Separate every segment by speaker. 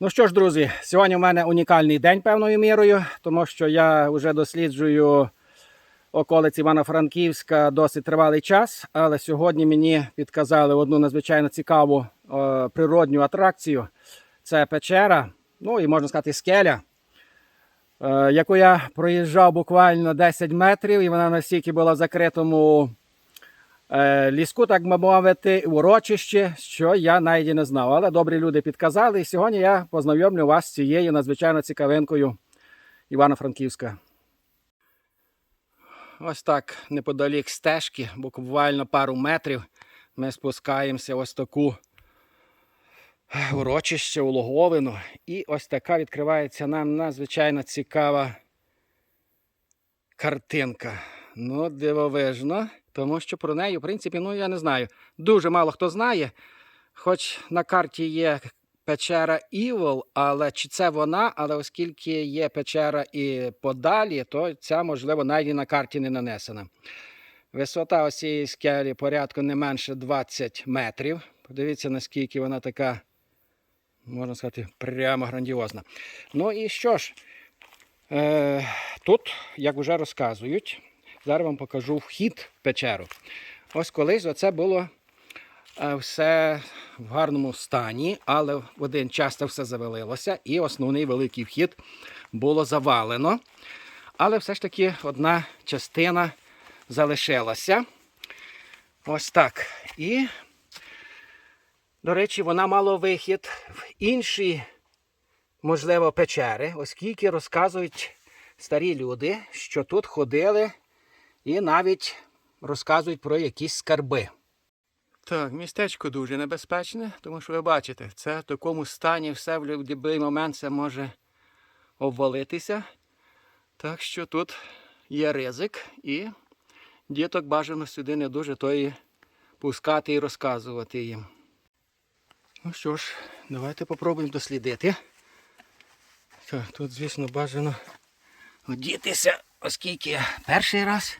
Speaker 1: Ну що ж, друзі, сьогодні в мене унікальний день певною мірою, тому що я вже досліджую околиці Івано-Франківська досить тривалий час, але сьогодні мені підказали одну надзвичайно цікаву е, природню атракцію. Це печера, ну і можна сказати, скеля, е, яку я проїжджав буквально 10 метрів, і вона настільки була в закритому ліску, так би мовити, урочище, що я навіть не знав. Але добрі люди підказали. І сьогодні я познайомлю вас з цією надзвичайно цікавинкою Івано-Франківська. Ось так неподалік стежки, буквально пару метрів. Ми спускаємося ось таку урочище у Логовину. І ось така відкривається нам надзвичайно цікава картинка. Ну, дивовижно, тому що про неї, в принципі, ну я не знаю. Дуже мало хто знає. Хоч на карті є печера Івол, але чи це вона, але оскільки є печера і подалі, то ця, можливо, навіть на карті не нанесена. Висота ось цієї скелі порядку не менше 20 метрів. Подивіться, наскільки вона така, можна сказати, прямо грандіозна. Ну і що ж, е, тут, як вже розказують, зараз вам покажу вхід в печеру. Ось колись оце було е, все в гарному стані, але в один час це все завалилося, і основний великий вхід було завалено. Але все ж таки одна частина залишилася. Ось так. І, до речі, вона мала вихід в інші, можливо, печери, оскільки розказують старі люди, що тут ходили і навіть розказують про якісь скарби. Так, містечко дуже небезпечне, тому що ви бачите, це в такому стані все в будь-який момент це може обвалитися. Так що тут є ризик, і діток бажано сюди не дуже то і пускати і розказувати їм. Ну що ж, давайте попробуємо дослідити. Так, тут, звісно, бажано одітися, оскільки перший раз.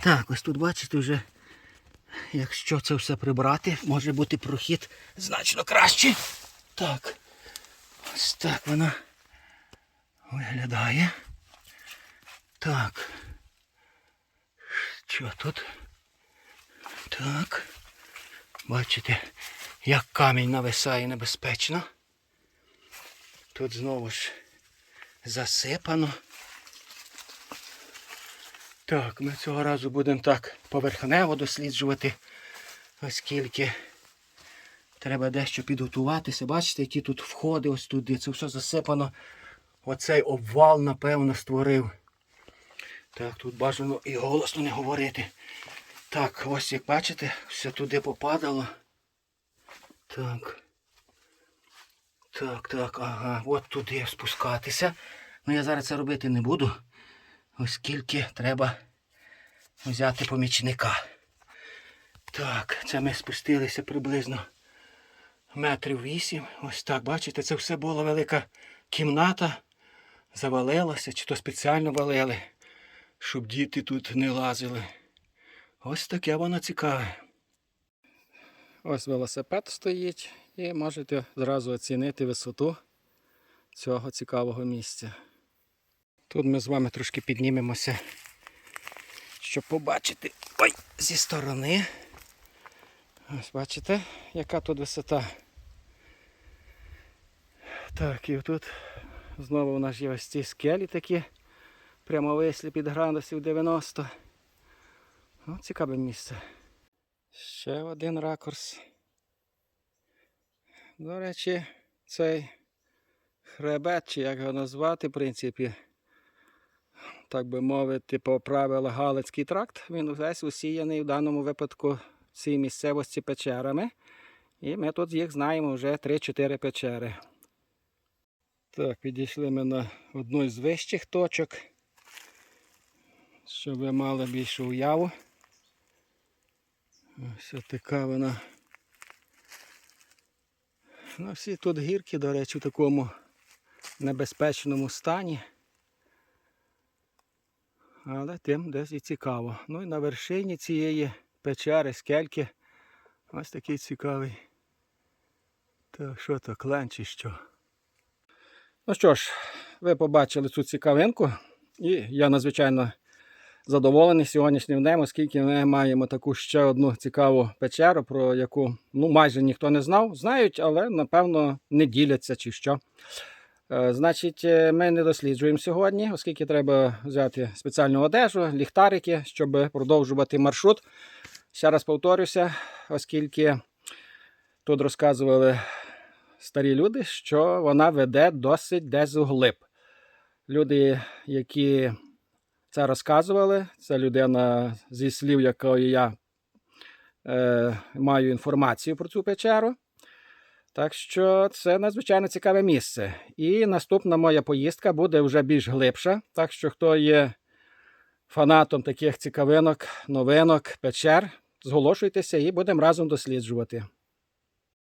Speaker 1: Так, ось тут бачите вже, якщо це все прибрати, може бути прохід значно краще. Так. Ось так вона виглядає. Так. Що тут? Так. Бачите, як камінь нависає небезпечно. Тут знову ж засипано. Так, ми цього разу будемо так поверхнево досліджувати, оскільки треба дещо підготуватися. Бачите, які тут входи ось туди. Це все засипано. Оцей обвал, напевно, створив. Так, тут бажано і голосно не говорити. Так, ось як бачите, все туди попадало. Так. Так, так, ага, от туди спускатися. Ну я зараз це робити не буду, оскільки треба взяти помічника. Так, це ми спустилися приблизно метрів вісім. Ось так, бачите, це все була велика кімната. Завалилася, чи то спеціально валили, щоб діти тут не лазили. Ось таке воно цікаве. Ось велосипед стоїть і можете зразу оцінити висоту цього цікавого місця. Тут ми з вами трошки піднімемося, щоб побачити ой, зі сторони. Ось бачите, яка тут висота. Так, і тут знову у нас є ось ці скелі такі прямовислі під градусів 90. Ну, цікаве місце. Ще один ракурс. До речі, цей хребет, чи як його назвати, в принципі, так би мовити, по правилах Галицький тракт, він весь усіяний в даному випадку в цій місцевості печерами. І ми тут їх знаємо вже 3-4 печери. Так, підійшли ми на одну з вищих точок, щоб ви мали більшу уяву. Ось така вона. Ну, всі тут гірки, до речі, в такому небезпечному стані. Але тим десь і цікаво. Ну і на вершині цієї печери, скельки, ось такий цікавий. Так, що то, клен чи що? Ну що ж, ви побачили цю цікавинку, і я надзвичайно задоволений сьогоднішнім днем, оскільки ми маємо таку ще одну цікаву печеру, про яку ну, майже ніхто не знав. Знають, але напевно не діляться чи що. Е, Значить, е, ми не досліджуємо сьогодні, оскільки треба взяти спеціальну одежу, ліхтарики, щоб продовжувати маршрут. Ще раз повторюся, оскільки тут розказували старі люди, що вона веде досить десь углиб. Люди, які це розказували, це людина зі слів, якої я е, маю інформацію про цю печеру. Так що це надзвичайно цікаве місце. І наступна моя поїздка буде вже більш глибша. Так що, хто є фанатом таких цікавинок, новинок, печер, зголошуйтеся і будемо разом досліджувати.